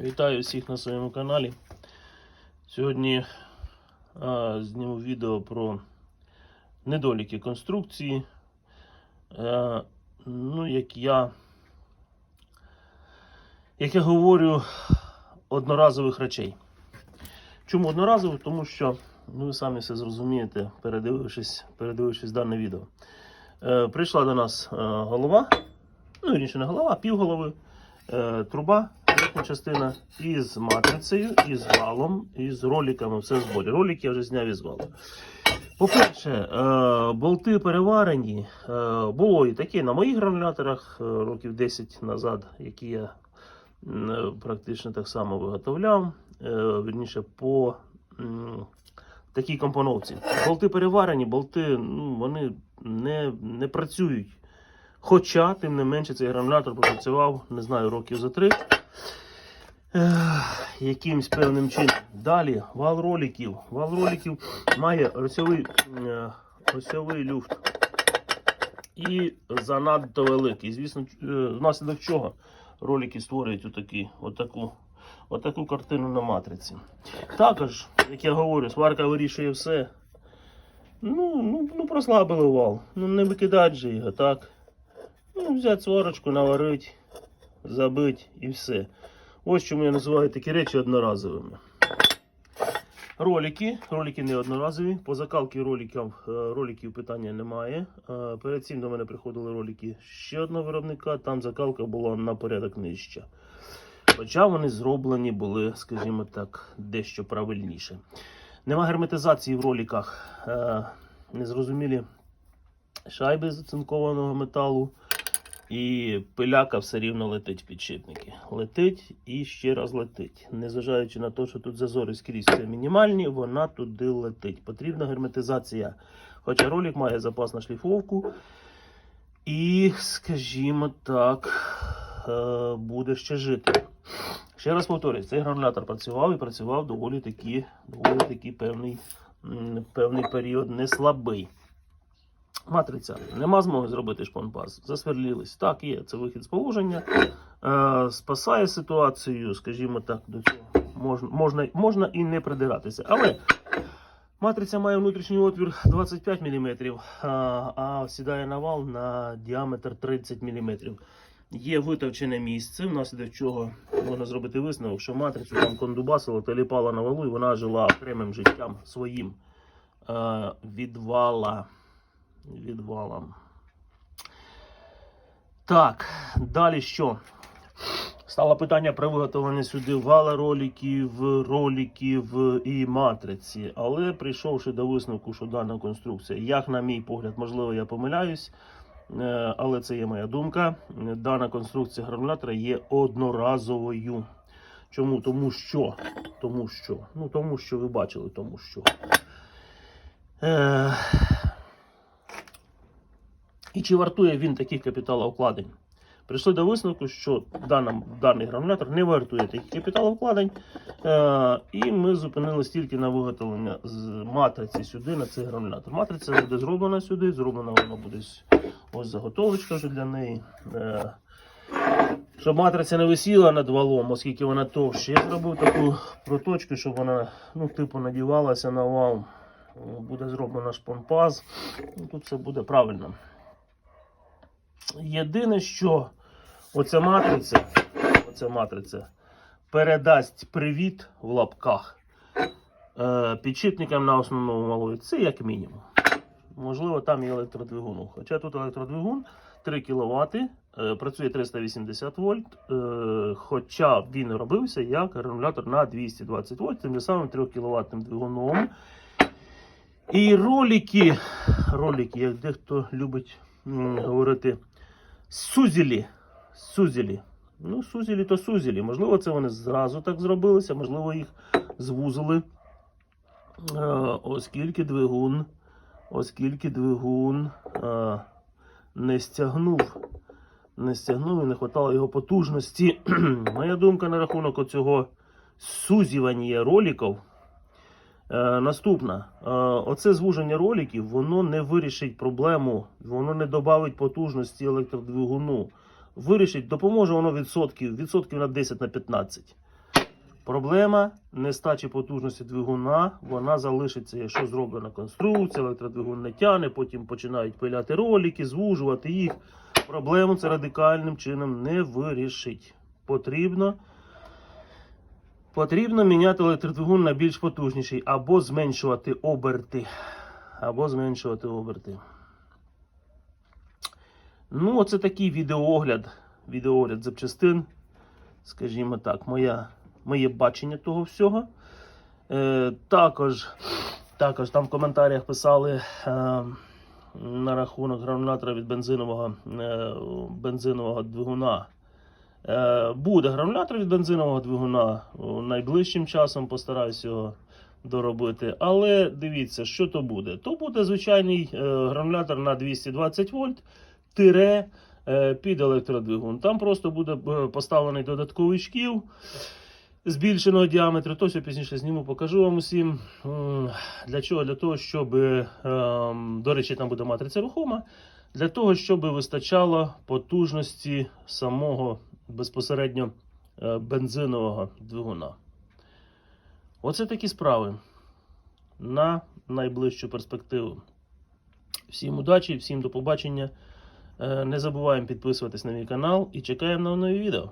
Вітаю всіх на своєму каналі. Сьогодні а, зніму відео про недоліки конструкції. Е, ну, як я, як я говорю, одноразових речей. Чому одноразових? Тому що ну, ви самі все зрозумієте, передивившись, передивившись дане відео. Е, прийшла до нас е, голова, ну, вірніше не голова, а півголови, е, труба верхня частина із матрицею, із валом, із роликами, все в зборі. Ролики я вже зняв із валу. По-перше, е, болти переварені. Е, було і таке на моїх грануляторах е, років 10 назад, які я практично так само виготовляв. Вірніше, по такій компоновці. Болти переварені, болти ну, вони не, не працюють. Хоча, тим не менше, цей гранулятор пропрацював, не знаю, років за три. Якимсь певним чином. Далі вал роликів. Вал роликів має осьовий, е, осьовий люфт. І занадто великий. Звісно, е, внаслідок чого ролики створюють отакі, отаку, отаку картину на матриці. Також, як я говорю, сварка вирішує все. Ну, ну, ну прослабили вал. Ну не викидать же його, так? Ну, взяти сварочку, наварити, забити і все. Ось чому я називаю такі речі одноразовими. Ролики. Ролики не одноразові. По закалці роликів, е, роликів питання немає. Е, Перед цим до мене приходили ролики ще одного виробника, там закалка була на порядок нижча. Хоча вони зроблені були, скажімо так, дещо правильніше. Нема герметизації в роликах. Е, Незрозумілі шайби з оцинкованого металу. І пиляка все рівно летить в підшипники. Летить і ще раз летить. Незважаючи на те, що тут зазори скрізь все мінімальні, вона туди летить. Потрібна герметизація. Хоча ролик має запас на шліфовку. І, скажімо так, е, буде ще жити. Ще раз повторюю, цей гранулятор працював і працював доволі таки, доволі таки певний, певний період не слабий. Матриця. Нема змоги зробити шпонпаз. Засверлілись. Так, є. Це вихід з положення. Е, спасає ситуацію, скажімо так, до цього можна, можна, можна і не придиратися. Але матриця має внутрішній отвір 25 мм, а, а сідає на вал на діаметр 30 мм. Є витовчене місце, внаслідок чого можна зробити висновок, що матрицю там кондубасило та ліпала на валу, і вона жила окремим життям своїм е, від відвалом. Так, далі що? Стало питання про виготовлення сюди вала роликів, роликів і матриці. Але прийшовши до висновку, що дана конструкція, як на мій погляд, можливо, я помиляюсь, е, але це є моя думка. Дана конструкція гранулятора є одноразовою. Чому? Тому що. Тому що. Ну, тому що ви бачили, тому що. Е, і чи вартує він таких капіталовкладень? Прийшли до висновку, що дана, даний гранулятор не вартує таких капіталовкладень. Е, і ми зупинилися тільки на виготовлення з матриці сюди на цей гранулятор. Матриця буде зроблена сюди, зроблена вона буде ось заготовочка вже для неї. Е, щоб матриця не висіла над валом, оскільки вона товща. Я зробив таку проточку, щоб вона ну, типу надівалася на вал. Буде зроблена шпонпаз. Ну, тут все буде правильно. Єдине, що оця матриця, оця матриця передасть привіт в лапках е, підшипникам на основному малої. Це як мінімум. Можливо, там і електродвигун. Хоча тут електродвигун 3 кВт, е, працює 380 вольт, е, хоча він робився як гранулятор на 220 вольт, тим самим 3 кВт двигуном. І ролики, ролики, як дехто любить говорити, сузілі. Сузілі. Ну, сузілі то сузілі. Можливо, це вони зразу так зробилися, можливо, їх звузили. Е, оскільки двигун, оскільки двигун е, не стягнув. Не стягнув і не хватало його потужності. Моя думка на рахунок оцього сузівання роликів. Е, наступна. Е, оце звуження роликів, воно не вирішить проблему, воно не додавить потужності електродвигуну. Вирішить, допоможе воно відсотків, відсотків на 10 на 15. Проблема нестачі потужності двигуна, вона залишиться, якщо зроблена конструкція, електродвигун не тяне, потім починають пиляти ролики, звужувати їх. Проблему це радикальним чином не вирішить. Потрібно, потрібно міняти електродвигун на більш потужніший, або зменшувати оберти. Або зменшувати оберти. Ну, оце такий відеоогляд. Відеоогляд запчастин. Скажімо так, моя, моє бачення того всього. Е, також, також там в коментарях писали е, на рахунок гранулятора від бензинового, е, бензинового двигуна. Е, буде гранулятор від бензинового двигуна найближчим часом постараюсь його доробити. Але дивіться, що то буде. То буде звичайний е, гранулятор на 220 вольт тире е, під електродвигун. Там просто буде е, поставлений додатковий шкіл збільшеного діаметру. То що пізніше зніму, покажу вам усім. Для чого? Для того, щоб, е, ем, до речі, там буде матриця рухома. Для того, щоб вистачало потужності самого безпосередньо е, бензинового двигуна. Оце такі справи на найближчу перспективу. Всім удачі, всім до побачення. Е, Не забуваємо підписуватись на мій канал і чекаємо на нові відео.